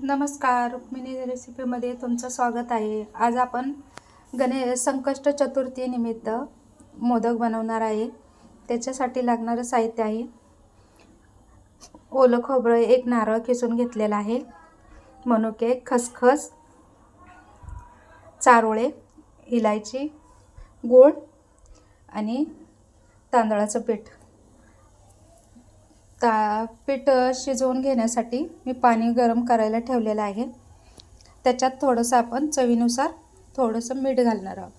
नमस्कार रुक्मिणी रेसिपीमध्ये तुमचं स्वागत आहे. आज आपण गणे संकष्ट चतुर्थीनिमित्त मोदक बनवणार आहे. त्याच्यासाठी लागणारं साहित्य आहे. ओलं खोबरं एक नारळ खिसून घेतलेला आहे. मनुके खसखस चारोळे इलायची गूळ आणि तांदळाचं पीठ. ता पीठ शिजवून घेण्यासाठी मी पाणी गरम करायला ठेवलेलं आहे. त्याच्यात थोडंसं आपण चवीनुसार थोडंसं मीठ घालणार आहोत.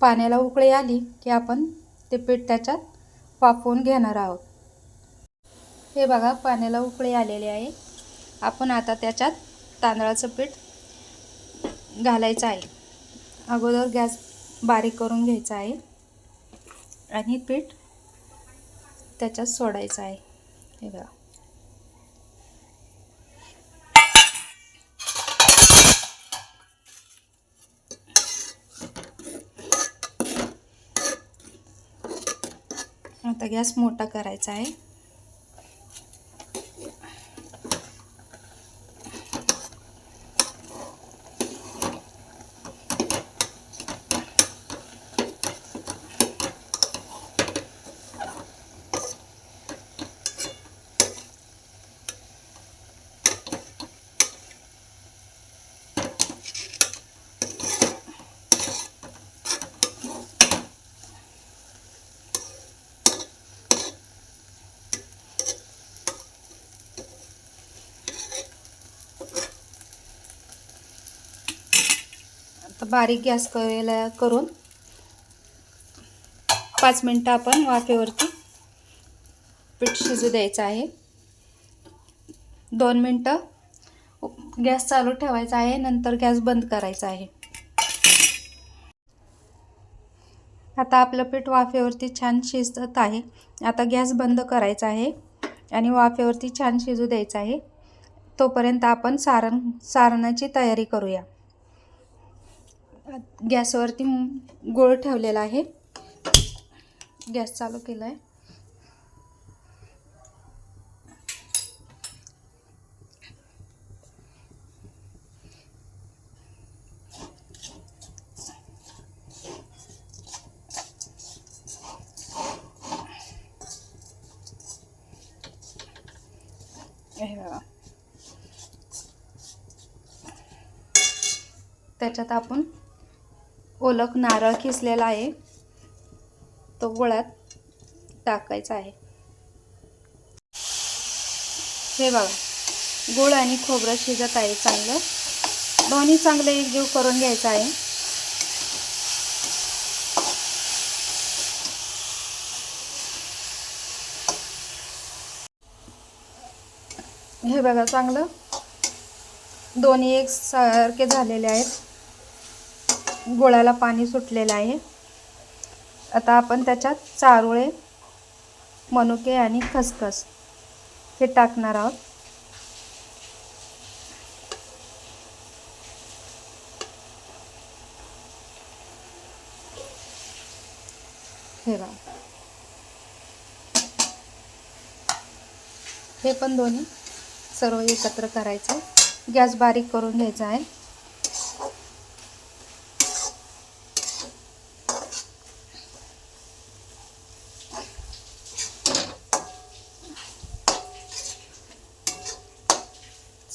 पाण्याला उकळी आली की आपण ते पीठ त्याच्यात वाफवून घेणार आहोत. हे बघा पाण्याला उकळी आलेली आहे. आपण आता त्याच्यात तांदळाचं पीठ घालायचं आहे. अगोदर गॅस बारीक करून घ्यायचा आहे. आणि पीठ त्याच्यात सोडायचं आहे. हे बघा. आता गॅस मोठा करायचा आहे. आता बारीक गॅस करायला करून पाच मिनटं आपण वाफेवरती पीठ शिजू द्यायचं आहे. दोन मिनटं गॅस चालू ठेवायचा आहे नंतर गॅस बंद करायचा आहे. आता आपलं पीठ वाफेवरती छान शिजत आहे. आता गॅस बंद करायचा आहे आणि वाफेवरती छान शिजू द्यायचं आहे. तोपर्यंत आपण सारण सारणाची तयारी करूया. गॅसवरती गोळ ठेवलेला आहे. गॅस चालू केला आहे हे बघा. त्याच्यात आपण ओलक नारळ खिसलेला आहे. तो गोळ्यात टाकायचा आहे. हे बघा गुळ आणि खोबरं शिजत आहे चांगलं. दोन्ही चांगलं एकजीव करून घ्यायचं आहे. हे बघा चांगलं. दोन्ही एक सारखे झालेले आहेत. गोळ्याला पाणी सुटलेलं आहे. आता आपण त्याच्यात चारोळे मनुके आणि खसखस हे टाकणार आहोत. हे बघा. हे पण दोन्ही सर्व एकत्र करायचं. गॅस बारीक करून घ्यायचा आहे.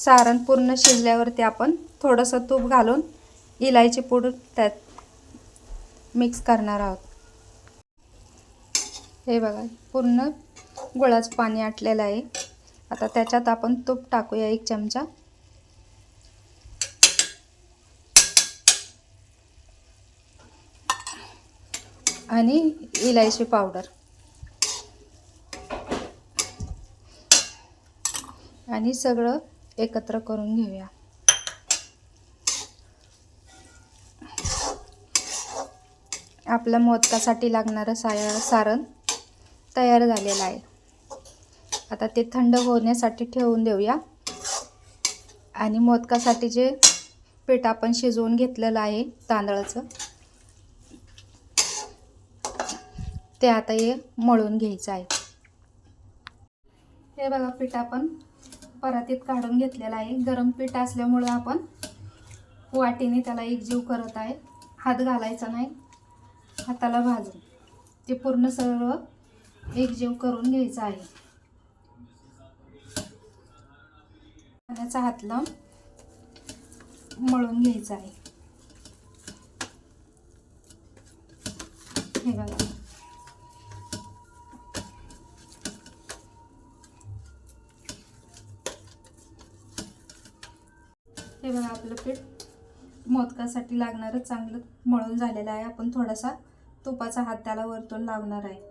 सारण पूर्ण शिजल्यावरती आपण थोडंसं तूप घालून इलायची पूड त्यात मिक्स करणार आहोत. हे बघा पूर्ण गुळाचं पाणी आटलेलं आहे. आता त्याच्यात आपण तूप टाकूया एक चमचा. आणि इलायची पावडर. आणि सगळं एकत्र करून घेऊया. आपल्या मोदकासाठी लागणारं साया सारण तयार झालेलं आहे. आता ते थंड होण्यासाठी ठेवून देऊया. आणि मोदकासाठी जे पीठ आपण शिजवून घेतलेलं आहे तांदळाचं ते आता हे मळून घ्यायचं आहे. हे बघा पीठ आपण परातीत काढून घेतलेला आहे. गरम पीठ असल्यामुळं आपण वाटीने त्याला एकजीव करत आहे. हात घालायचा नाही. हाताला भाजून. ते पूर्ण सर्व एकजीव करून घ्यायचं आहे. पाण्याचा हात लावून मळून घ्यायचा आहे. हे बघा. बघा आपलं पीठ मोदकासाठी लागणारं चांगलं मळून झालेलं आहे आपण थोडासा तुपाचा हात त्याला वरतून लावणार आहे.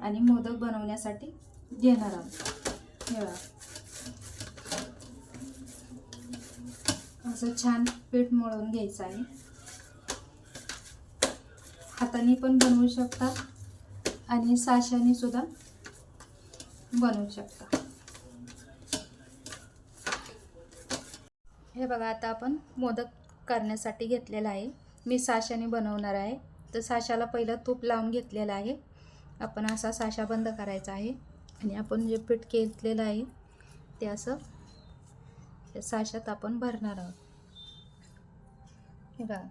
आणि मोदक बनवण्यासाठी घेणार आहोत. निळा असं छान पीठ मळून घ्यायचं आहे. हाताने पण बनवू शकता आणि साशाने सुद्धा बनवू शकता. हे बघा आता आपण मोदक करण्यासाठी घेतलेला आहे. मी साशाने बनवणार आहे. तर साशाला पहिलं तूप लावून घेतलेलं आहे. आपण असा साशा बंद करायचा आहे. आणि आपण जे पीठ घेतलेलं आहे ते असं या साशात आपण भरणार आहोत. हे बघा.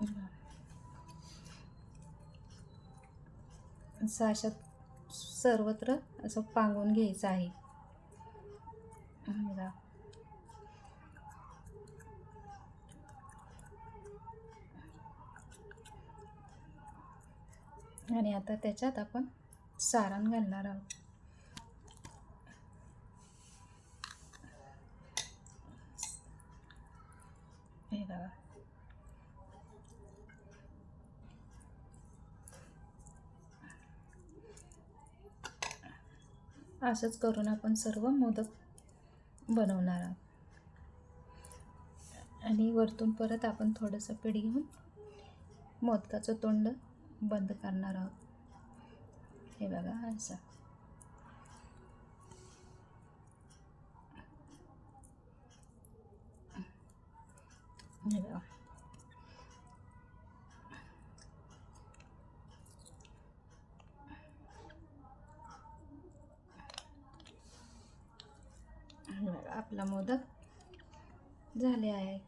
हे बघा. साशात सर्वत्र असं पांगून घ्यायचं आहे. हे आणि आता त्याच्यात आपण सारण घालणार आहोत. हे बघा. असंच करून आपण सर्व मोदक बनवणार आहोत. आणि वरतून परत आपण थोडंसं पीठ घेऊन मोदकाचं तोंड बंद करणार आहोत. हे बघा असं. हे बघा हे बघा आपला मोदक झाले आहे.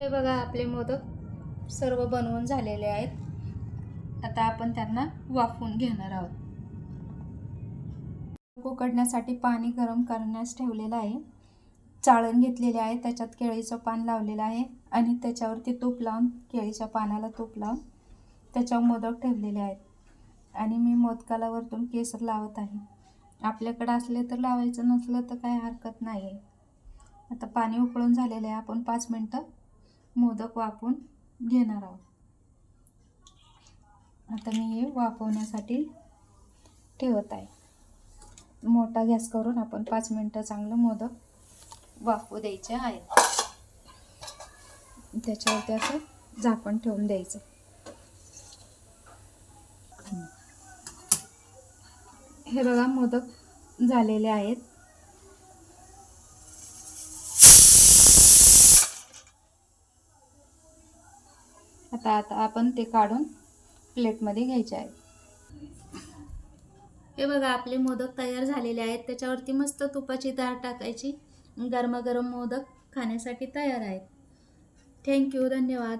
हे बघा आपले मोदक सर्व बनवून झालेले आहेत. आता आपण त्यांना वाफवून घेणार आहोत. उकडण्यासाठी पाणी गरम करण्यास ठेवलेलं आहे. चाळण घेतलेले आहे त्याच्यात केळीचं पान लावलेलं आहे आणि त्याच्यावरती तूप लावून केळीच्या पानाला तूप लावून त्याच्यावर मोदक ठेवलेले आहेत. आणि मी मोदकाला वरतून केसर लावत आहे. आपल्याकडं असले तर लावायचं नसलं तर काही हरकत नाही आहे आता पाणी उकळून झालेलं आहे. आपण पाच मिनटं मोदक वाफवून घेणार आहोत. आता मी हे वाफवण्यासाठी ठेवत आहे. मोठा गॅस करून आपण पाच मिनटं चांगलं मोदक वाफवू द्यायचे आहेत त्याच्यावरती असं झाकण ठेवून द्यायचं. हे बघा मोदक झालेले आहेत. आता आता आपण ते काढून प्लेटमध्ये घ्यायचे आहेत. हे बघा आपले मोदक तयार झालेले आहेत. त्याच्यावरती मस्त तुपाची डाळ टाकायची. गरमागरम मोदक खाण्यासाठी तयार आहेत. थँक्यू धन्यवाद.